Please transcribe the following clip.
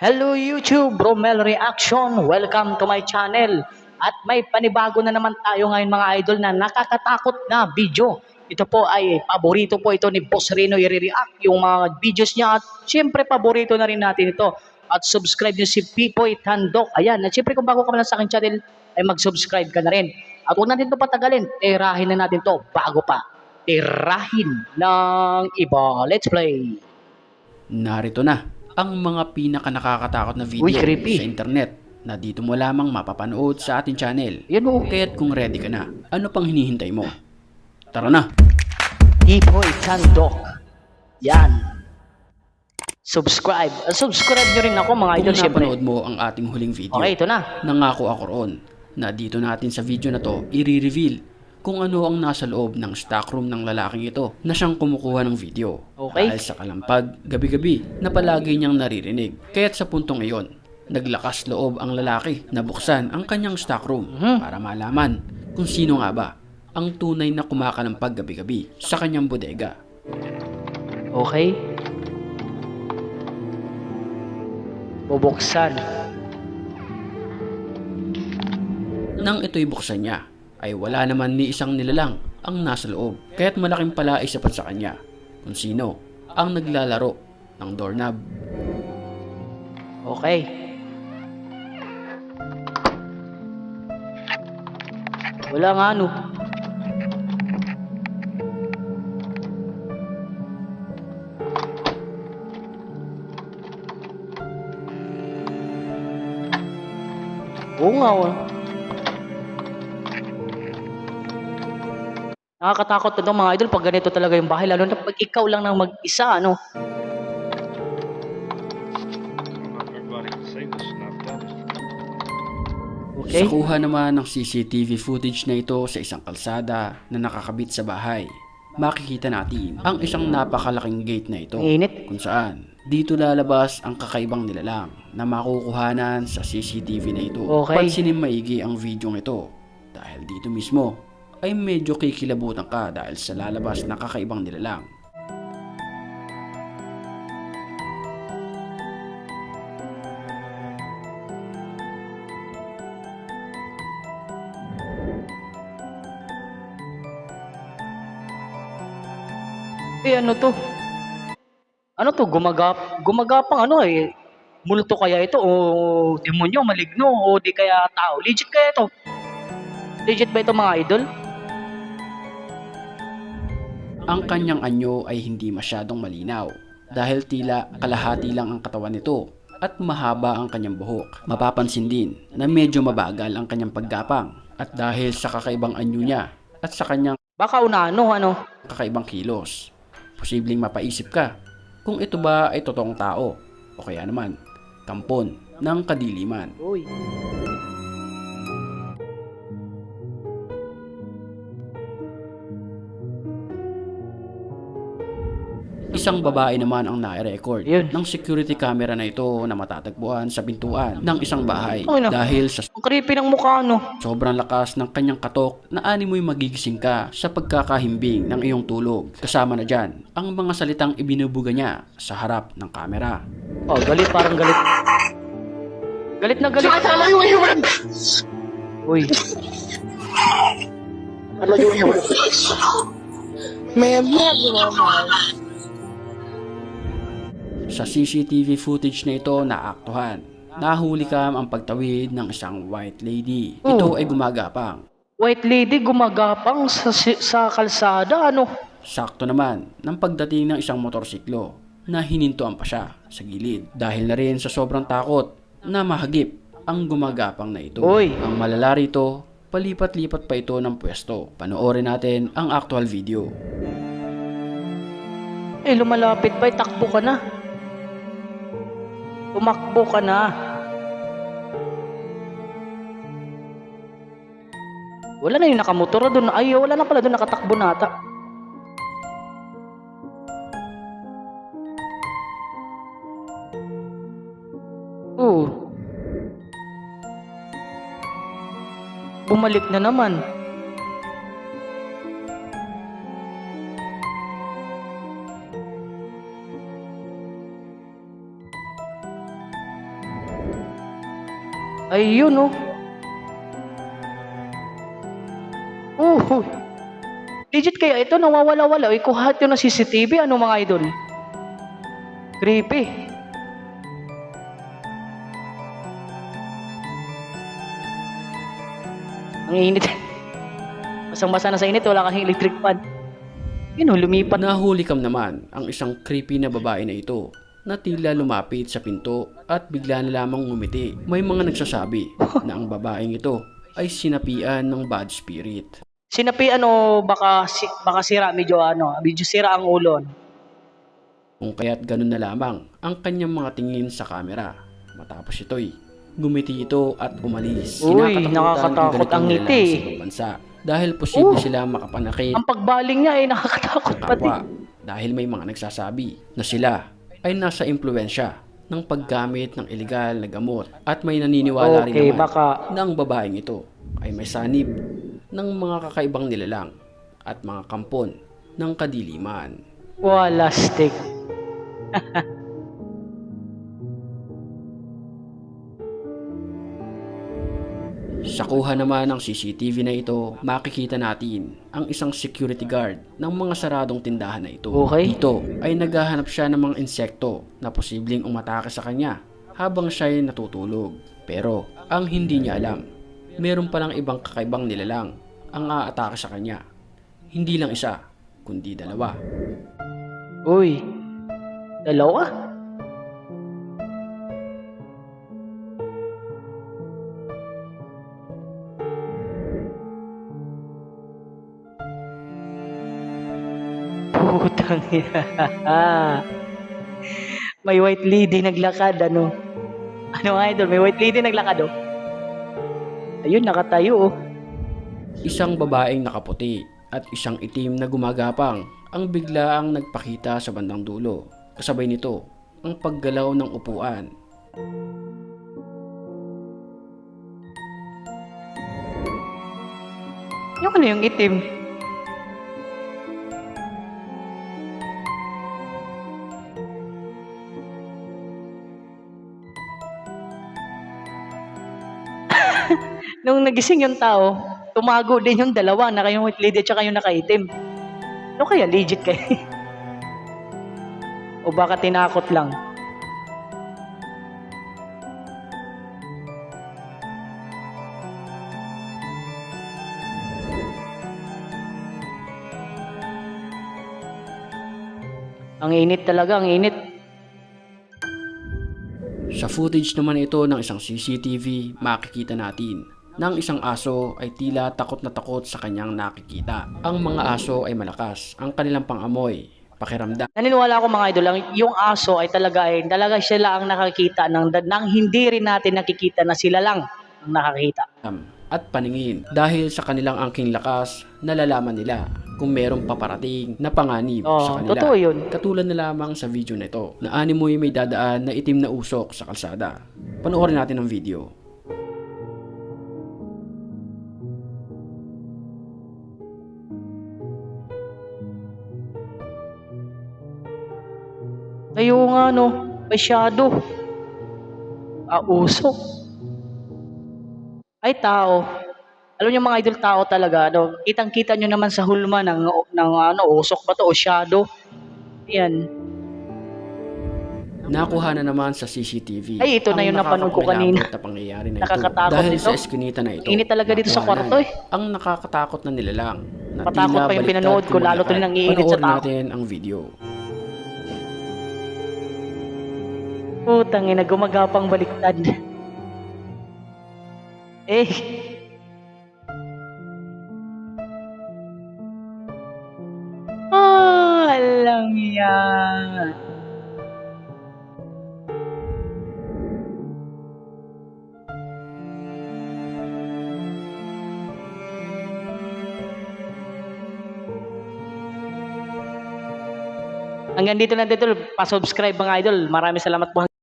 Hello YouTube, Romel Reaction. Welcome to my channel. At may panibago na naman tayo ngayon mga idol na nakakatakot na video. Ito po ay paborito po ito ni Boss Reno i-react yung mga videos niya at syempre paborito na rin natin ito. At subscribe niyo si Pipoy Tandok. Ayan, at syempre kung bago ka man sa aking channel ay mag-subscribe ka na rin. At huwag natin ito patagalin, tirahin na natin to bago pa. Tirahin ng iba. Let's play. Narito na ang mga pinaka nakakatakot na video Uy, creepy. sa internet na dito mo lamang mapapanood sa ating channel. Yan o. Kaya't kung ready ka na, ano pang hinihintay mo? Tara na! Pipoy Tandok. Yan. Subscribe. Uh, subscribe nyo rin ako mga idol Kung syempre. napanood mo ang ating huling video, Okay, ito na. nangako ako roon na dito natin sa video na to i-reveal kung ano ang nasa loob ng stockroom ng lalaking ito na siyang kumukuha ng video. Okay. Dahil sa kalampag, gabi-gabi na palagi niyang naririnig. Kaya't sa puntong iyon, naglakas loob ang lalaki na buksan ang kanyang stockroom Mhm. para malaman kung sino nga ba ang tunay na kumakalampag gabi-gabi sa kanyang bodega. Okay. Bubuksan. Nang ito'y buksan niya, ay wala naman ni isang nilalang ang nasa loob. Kaya't malaking pala ay sa kanya kung sino ang naglalaro ng doorknob. Okay. Wala nga ano. Oo nga, oh. Nakakatakot ito mga idol pag ganito talaga yung bahay, lalo na pag ikaw lang nang mag-isa, ano? Okay? Sa kuha naman ng CCTV footage na ito sa isang kalsada na nakakabit sa bahay, makikita natin ang isang napakalaking gate na ito kung saan dito lalabas ang kakaibang nilalang na makukuhanan sa CCTV na ito. Okay. Pansinin maigi ang video ito dahil dito mismo ay medyo kikilabutan ka dahil sa lalabas na kakaibang nilalang. Eh ano to? Ano to? Gumagap gumagapang ano eh? Multo kaya ito o demonyo, maligno o di kaya tao? Legit kaya ito? Legit ba ito mga idol? Ang kanyang anyo ay hindi masyadong malinaw dahil tila kalahati lang ang katawan nito at mahaba ang kanyang buhok. Mapapansin din na medyo mabagal ang kanyang paggapang at dahil sa kakaibang anyo niya at sa kanyang Baka unano ano? kakaibang kilos. Posibleng mapaisip ka kung ito ba ay totoong tao o kaya naman kampon ng kadiliman. Uy. Isang babae naman ang nai-record Yun. ng security camera na ito na matatagpuan sa pintuan ng isang bahay Ay, naku. dahil sa Ang creepy ng mukha no. sobrang lakas ng kanyang katok na ani mo'y magigising ka sa pagkakahimbing ng iyong tulog. Kasama na dyan ang mga salitang ibinubuga niya sa harap ng kamera. Oh, galit parang galit. Galit na galit. Uy. Sa CCTV footage na ito naaktuhan, nahuli kam ang pagtawid ng isang white lady. Ito Oh. ay gumagapang. White lady gumagapang sa, sa kalsada ano? Sakto naman ng pagdating ng isang motorsiklo na hinintuan pa siya sa gilid dahil na rin sa sobrang takot na mahagip ang gumagapang na ito. Uy. Ang malala rito, palipat-lipat pa ito ng pwesto. Panoorin natin ang actual video. Eh, lumalapit ba? Takbo ka na. Tumakbo ka na. Wala na yung nakamotor doon. Ay, wala na pala doon nakatakbo nata. Oo. Bumalik na naman. Ayun, oh. Oh, legit kaya ito nawawala-wala. Uy, kuhat yun ng CCTV. Ano mga idol? Creepy. Ang init. Basang-basa na sa init, wala kang electric fan. Yun, oh, lumipat. Nahuli kam naman ang isang creepy na babae na ito na tila lumapit sa pinto at bigla na lamang ngumiti. May mga nagsasabi na ang babaeng ito ay sinapian ng bad spirit. Sinapi ano, baka, si, baka sira, medyo ano, medyo sira ang ulo. Kung kaya't ganun na lamang ang kanyang mga tingin sa kamera. Matapos ito'y gumiti ito at umalis. Uy, nakakatakot ang ngiti. sa bansa dahil posible Oh. sila makapanakit Ang pagbaling niya ay nakakatakot ng pati. kapwa dahil may mga nagsasabi na sila ay nasa impluensya ng paggamit ng ilegal na gamot at may naniniwala rin Okay, naman baka na ang babaeng ito ay may sanib ng mga kakaibang nilalang at mga kampon ng kadiliman. wala Sa kuha naman ng CCTV na ito, makikita natin ang isang security guard ng mga saradong tindahan na ito. Okay. Dito ay naghahanap siya ng mga insekto na posibleng umatake sa kanya habang siya ay natutulog. Pero ang hindi niya alam, meron palang ibang kakaibang nilalang ang aatake sa kanya. Hindi lang isa, kundi dalawa. Uy, dalawa? Ina. May white lady naglakad, ano? Ano idol, may white lady naglakad, oh. Ayun, nakatayo, oh. Isang babaeng nakaputi at isang itim na gumagapang ang biglaang nagpakita sa bandang dulo. Kasabay nito ang paggalaw ng upuan. Yung ano yung itim? Nagising yung tao, tumago din yung dalawa, naka yung white lady at saka yung nakaitim. Ano kaya legit kayo? o baka tinakot lang? Ang init talaga, ang init. Sa footage naman ito ng isang CCTV, makikita natin ang isang aso ay tila takot na takot sa kanyang nakikita. Ang mga aso ay malakas, ang kanilang pangamoy, pakiramdam, Naniniwala ako mga idol, yung aso ay talaga ay talaga sila ang nakakita ng, ng hindi rin natin nakikita na sila lang ang nakakita. at paningin. Dahil sa kanilang angking lakas, nalalaman nila kung merong paparating na panganib Oh, sa kanila. totoo yun. Katulad na lamang sa video na ito, na animoy may dadaan na itim na usok sa kalsada. Panoorin natin ang video. Tayo nga no, may shadow. Ah, usok. Ay, tao. Alam niyo mga idol, tao talaga. Ano, kitang-kita nyo naman sa hulma ng, ng ano, usok ba to o shadow. Yan. Nakuha na naman sa CCTV. Ay, ito na yung napanood ko kanina. na pangyayari na ito. Nakakatakot Dahil ito. sa eskinita na ito. Init talaga dito sa kwarto eh. Ang nakakatakot na nilalang. Na Patakot pa yung pinanood ko, lalo tuloy nang iinit sa Panoorin tao. natin ang video. Putang ina, gumagapang baliktad. Eh. Ah, alam yan. Hanggang dito na dito, pa-subscribe mga idol. Maraming salamat po.